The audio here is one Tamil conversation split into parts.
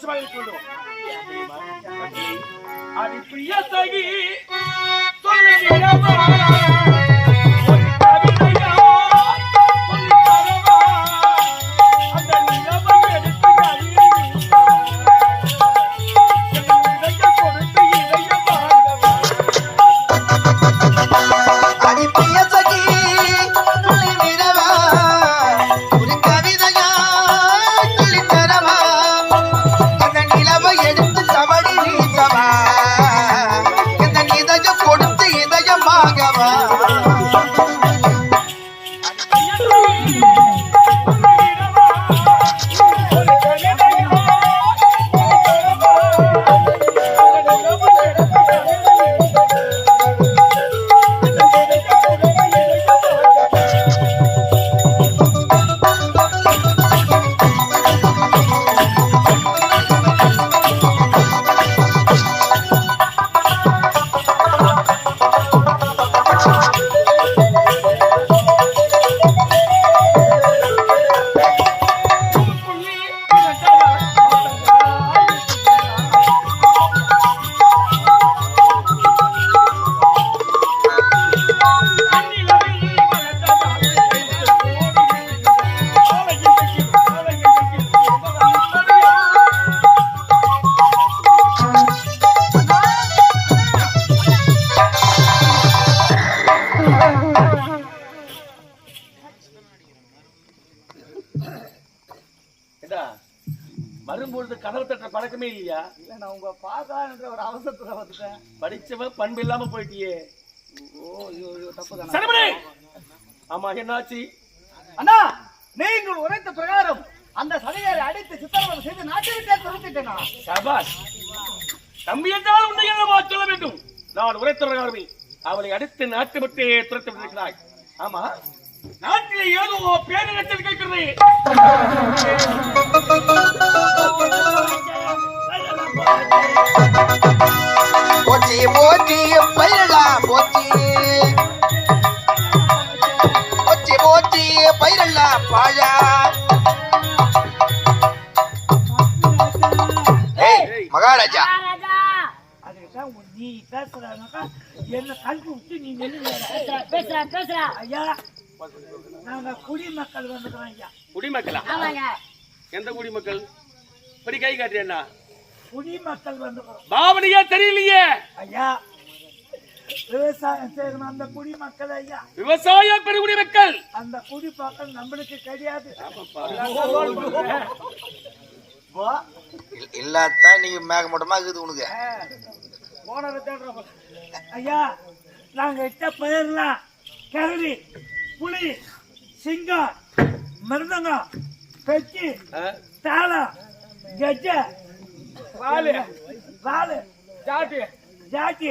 சந்தோஷமாக இருக்க வேண்டும் அது பிரிய சகி பழக்கமே இல்லையா? இல்ல நான் உங்க பார்க்கலான்ற ஒரு அவசரத்துல வந்துட்டேன். படிச்சவன் பண்பு இல்லாம போயிட்டியே. ஓ ஐயோ ஐயோ தப்பு தானே ஆமா என்னாச்சு? அண்ணா நீங்கள் உரைத்த பிரகாரம் அந்த சதிகாரை அடித்து சித்திரவதை செய்து நாட்டை விட்டே துரத்திட்டேனா சபாஷ் தம்பி என்றால் உன்னை என்னவா சொல்ல வேண்டும். நான் உரைத்துறகாரமே அவளை அடுத்து நாட்டு விட்டே துரத்து விட்டிருக்கிறாய். ஆமா? நாட்டிலே ஏதோ பேரிடத்தில் கேட்கிறது போச்சி போச்சி பயிரலா போச்சி. போச்சி போச்சி பயிரலா பாழா. மகாராஜா. நீ பேசுறானாக்கா என்ன கல்வி விட்டு நீ பேசுறா பேசுறா ஐயா நாங்க குடிமக்கள் வந்துக்கிறோம் ஐயா. குடிமக்களா? ஆமாங்க. எந்த குடிமக்கள்? இப்படி கை காட்டுறேன்னா குடிமக்கள் வந்துக்கிறோம் பாவனையா தெரியலையே? ஐயா விவசாயம் செய்யணும் அந்த குடிமக்கள் ஐயா. விவசாய பெருகுடி மக்கள். அந்த குடிமக்கள் நம்மளுக்கு கிடையாது. இல்- இல்லாதான் நீங்க மேகமூட்டமா இருக்குது உனக்கு. போனதை தேடுறோம். ஐயா நாங்க இட்ட பயிர்லாம் கரடி புலி சிங்கம் மிருதங்கம் பெட்டி தாளம் கெஜ வாலு வாலு ஜாட்டி ஜாட்டி.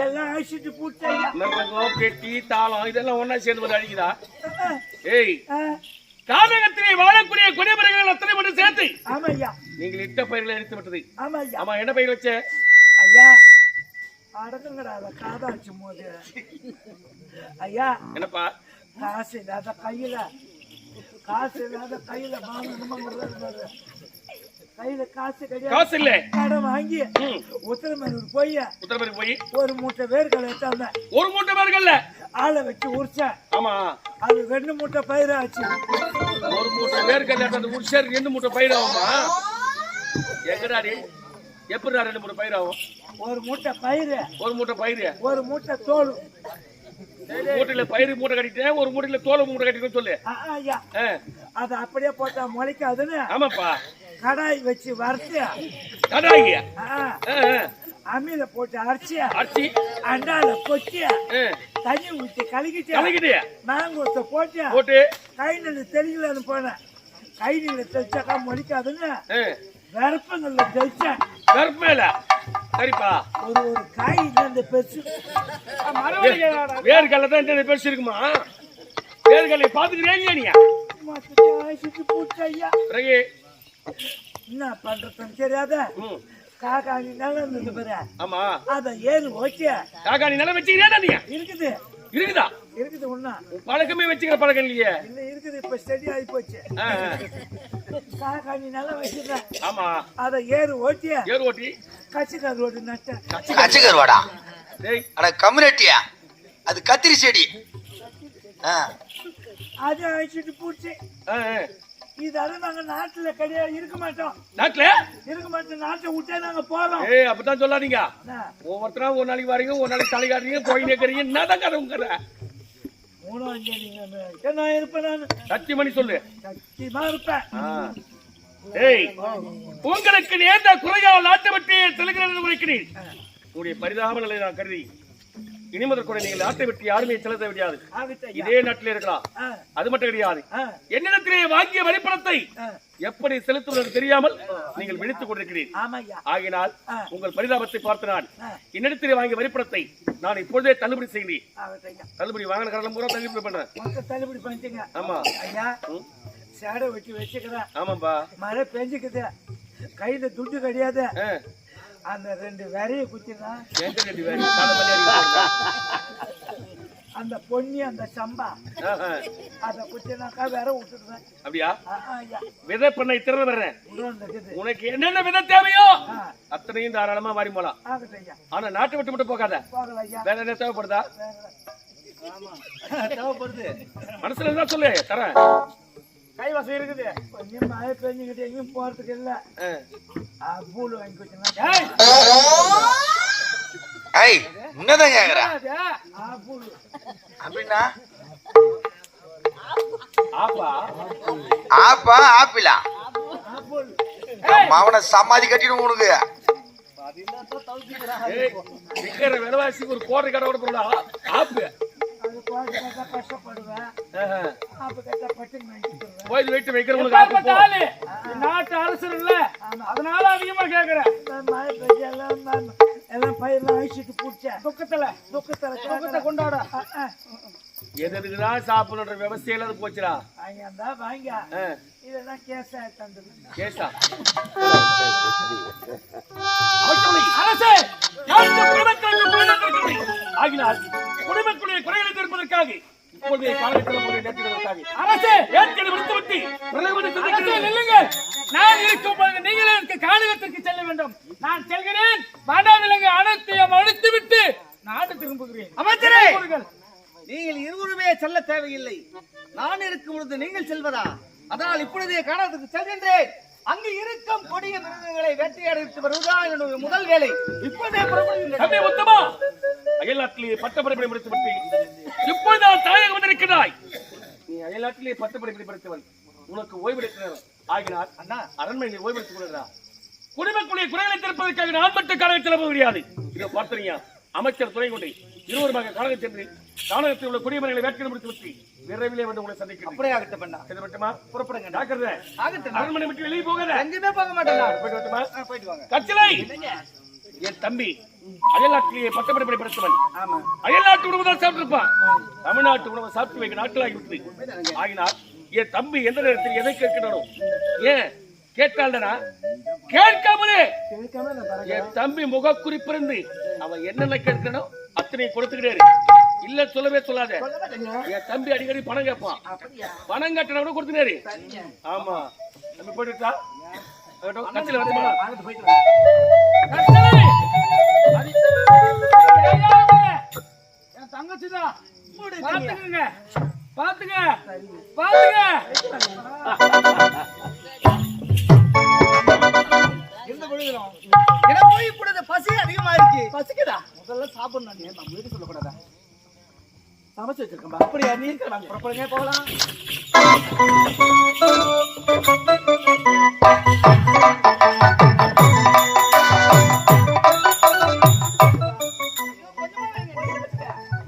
எல்லாம் அழிச்சிட்டு பூச்சி ஐயா மிருதங்கம் பெட்டி தாளம் இதெல்லாம் ஒண்ணா சேர்ந்து அடிக்குதா? ஏய் ஆ, கானகத்திலே வாழக்கூடிய குடிமரங்கள் அத்தனை மட்டும் சேர்த்து. ஆமா ஐயா நீங்கள் இட்ட பயிர்களை எடுத்து விட்டது. ஆமா ஐயா ஆமா என்ன பயிர் வச்ச? ஐயா அடக்குங்கடா அதை காதாச்சும் போது ஐயா என்னப்பா? காசு இல்லாத கையில காசு இல்லாத கையில வாங்கணுமா கையில காசு கிடையாது. காசு இல்ல. கடன் வாங்கி. உத்தரமேரூர் போய் உத்தரப்பேரி போய் ஒரு மூட்டை வேர்க்கடலை எடுத்தாங்க. ஒரு மூட்டை பேர்கள்ல ஆளை வச்சு உரிச்சேன். ஆமா. அது ரெண்டு மூட்டை பயிராச்சு ஒரு மூட்டை வேர்க்கடலை அந்த உரிசர் ரெண்டு மூட்டை பயிர் ஆகுமா? எங்கடாடி எப்படிடா ரெண்டு மூட்டை பயிர் ஆகும்? ஒரு மூட்டை பயிர் ஒரு மூட்டை பயிர் ஒரு மூட்டை தோல். மூட்டையில பயிர் மூட்டை கட்டிட்டேன் ஒரு மூட்டையில தோலை மூட்டை கட்டிட்டு சொல்லு. அதை அப்படியே போட்டா முளைக்காதுன்னு. ஆமாப்பா. கடாய் வச்சு வறுத்து கடாயி ஆ, ஆ, ஆ. அம்மியில போட்டு அரைச்சி அரிசி அண்டால ஆ, தண்ணி ஊற்றி கலக்கிட்டு கலக்கிட்டு. மேங்கோத்தை போட்டு போட்டு. கை நின்று தெளிக்கலான்னு போனேன். கை நின்று தெளிச்சாக்கா முளைக்காதுன்னு ஆ, வெறுப்பங்கள்ல தெளிச்சேன். கருப்பு மேல. சரிப்பா. ஒரு ஒரு காய் இந்த பெருசு. வேர்க்கடலை தான் இந்த பெருசு இருக்குமா? வேர்க்கடலை பாத்துக்கிறேன் நீ? ஆயிட்டு பூச்சி ஐயா பிறகு? என்ன பண்றதுன்னு தெரியாத? ம், காக்காணி நிலம் இருந்தது பாரு. ஆமா. அதை ஏறு ஓகே காக்கா நீ நல்லா வச்சுக்கிறியா நீ இருக்குது. இருக்குதா? இருக்குது ஒண்ணா. பழக்கமே வச்சுக்கிற பழக்கம் இல்லையே. இல்ல இருக்குது. இப்ப ஸ்டடி ஆகி போச்சு. காக்காணி நல்லா வச்சிருந்தேன் ஆமா. அதை ஏறு ஓட்டிய ஏர் ஓட்டி கச்சிக்கார் ரோடு நட்டேன் கச்சகருவாடா டேய். அட கம்யூனிட்டியா? அது கத்திரி செடி. ஆ. அதை அழிச்சிட்டு பூச்சி. ஆ, ஆ. இதெல்லாம் நாங்க நாட்டுல கிடையாது இருக்க மாட்டோம். நாட்டுல? இருக்க மாட்டோம். நாட்டை விட்டே நாங்க போறோம். ஏய் அப்பதான் சொல்லாதீங்க? ஒவ்வொருத்தரா ஒரு நாளைக்கு வரீங்க ஒரு நாளைக்கு தலை காட்டுறீங்க போயினே இருக்கிறீங்க என்னதான் கதை உங்க தேதி நான் இருப்பேன் நான். சத்தியம் பண்ணி சொல்லு. சத்தியமா இருப்பேன். ஏய் உங்களுக்கு நேர்ந்த குறையால் நாட்டை விட்டு செலுகிறது உரைக்கிறீர் உங்களுடைய பரிதாப நிலை நான் கருதி இனி முதல் கூட நீங்கள் நாட்டை விட்டு யாருமே செலுத்த முடியாது. இதே நாட்டில் இருக்கலாம். அது மட்டும் கிடையாது. ஆ, என்னிடத்திலே வாங்கிய வரிப்பணத்தை ஆ. எப்படி செலுத்துவது தெரியாமல் நீங்கள் விழித்துக் கொண்டிருக்கிறீர்கள். ஆகினால். உங்கள் பரிதாபத்தை பார்த்து நான். என்னிடத்திலே வாங்கிய வரிப்பணத்தை நான் இப்பொழுதே தள்ளுபடி செய்கிறேன். தள்ளுபடி வாங்கின கடலம் பூரா தள்ளுபடி பண்றேன். தள்ளுபடி பண்ணிட்டுங்க. ஆமா. ஐயா. சேடை வெட்டி வச்சுக்கிறேன். ஆமாப்பா மழை பெஞ்சுக்குது. கையில துட்டு கிடையாது. அந்த ரெண்டு விரைய குத்தினா வேறு? அந்த பொன்னி அந்த சம்பா. அதை குத்தினாக்கா விர விட்டுடுவேன். அப்படியா? விதை பண்ணை திறந்து வர்றேன். உனக்கு என்னென்ன விதை தேவையோ அத்தனையும் தாராளமா மாறி போலாம். ஆனா நாட்டை விட்டு மட்டும் போகாத. வேற என்ன தேவைப்படுதா? தேவைப்படுது. மனசுல இருந்தா சொல்லு தரேன். கைவசம் இருக்குது. கொஞ்சம் மழை பெஞ்சுக்கிட்டு எங்கேயும் போறதுக்கு இல்ல. ஆ. பூல் வாங்கி வச்சுனா ஐய் உன்னதான் கேக்குறா? பூல் அப்படின்னா? ஆப்பா. ஆப்பா ஆப்பிளா? அவனை சமாதி கட்டிடும் உனக்கு. விலைவாசிக்கு ஒரு கோட்டை கடை கூட ஆப்பு. கஷ்டப்படுவேன். ஆப்பு போய் வெயிட்டு வைக்கிறவங்களுக்கு. நாட்டு அரசர் இல்ல. அதனால அதிகமா கேக்குறேன் எல்லாம் பயிரெல்லாம் அழிச்சிட்டு பிடிச்சேன் துக்கத்துல துக்கத்துல துக்கத்தை கொண்டாட. எது எதுக்குதான் சாப்பிடணுன்ற விவசாயில அது போச்சுடா? வாங்கி இருந்தா வாங்க ஆ. இதெல்லாம் கேஸ் கேசா அமைச்சரவை, அரசே, ஆகினால் குடிமக்களுடைய குறைகளை தீர்ப்பதற்காக இப்பொழுதைய காலகட்டத்தில் போய் நேற்றுவதற்காக அரசே ஏற்கனவே விடுத்துவிட்டு. பிரதமரை சந்திக்க நில்லுங்க. நான் இருக்கும் பொழுது நீங்களும் எனக்கு காலகத்திற்கு செல்ல வேண்டும். நான் செல்கிறேன். வேண்டாம் விலங்கு அனைத்தையும் அழித்து விட்டு நாடு திரும்புகிறேன். அமைச்சரே. நீங்கள் இருவருமே செல்ல தேவையில்லை. நான் இருக்கும் பொழுது நீங்கள் செல்வதா? அதனால் இப்பொழுதே காணத்துக்கு செல்கின்றேன். அங்கு இருக்கும் கொடிய மிருகங்களை வேட்டையாடித்து வருவதுதான் என்னுடைய முதல் வேலை. இப்போதே புறப்படுகின்றேன். உத்தமா! அயல்நாட்டிலே பட்டப்படிப்பை முடித்துவிட்டு இப்பொழுது நான் தாயகம் வந்திருக்கிறாய்? நீ அயல்நாட்டிலே பட்டப்படிப்பை படித்தவன். உனக்கு ஓய்வெடுக்க நேரம் ஆகினார் அண்ணா அரண்மனையில் ஓய்வெடுத்துக் கொள்கிறா குடிமக்களுடைய குறைகளை தீர்ப்பதற்காக நான் மட்டும் காலத்தில் செல்ல முடியாது இதை பார்த்தனியா அமைச்சர் துணை கொண்டு இருவருமாக காலத்தில் சென்று காலகத்தில் உள்ள குடிமக்களை வேட்கை முடித்து விட்டு விரைவிலே வந்து உங்களை சந்திக்கிறேன். அப்படியே ஆகட்டும் பண்ணா. சென்று விட்டுமா? புறப்படுங்க ஜாக்கிரதை. ஆகட்டும் அரண்மனை விட்டு வெளியே போகாத எங்கேயுமே போக மாட்டேன் போயிட்டு வாங்க. கச்சலை என் தம்பி அயல்நாட்டிலேயே பட்டப்படிப்பை படித்தவன் அயல்நாட்டு உணவு தான் சாப்பிட்டிருப்பான். தமிழ்நாட்டு உணவை சாப்பிட்டு வைக்க நாட்களாகி விட்டு ஆகினால் என் தம்பி எந்த நேரத்தில் எதை கேட்கணும் ஏன் கேட்டால்டனா கேட்காமலே. என் தம்பி முக குறிப்பிருந்து அவன் என்னென்ன கேட்கணும் அத்தனை கொடுத்துக்கிட்டே இல்ல சொல்லவே சொல்லாத. என் தம்பி அடிக்கடி பணம் கேட்பான். பணம் கட்டின கூட கொடுத்துனாரு ஆமா. தம்பி போயிட்டுட்டா கட்சியில் வந்து என் தங்கச்சிதான் பாத்துக்குங்க பாத்துங்க பாத்துங்க இருந்த பொழுதும் எனக்கு இப்பொழுது பசி அதிகமா இருக்கு பசிக்குதா முதல்ல சாப்பிடணும் ஏன் நம்ம வீட்டு சொல்லக்கூடாதா சமைச்சு வச்சிருக்கேன் அப்படியா நீ இருக்கிற வாங்க புறப்படுங்க போகலாம் Yeah.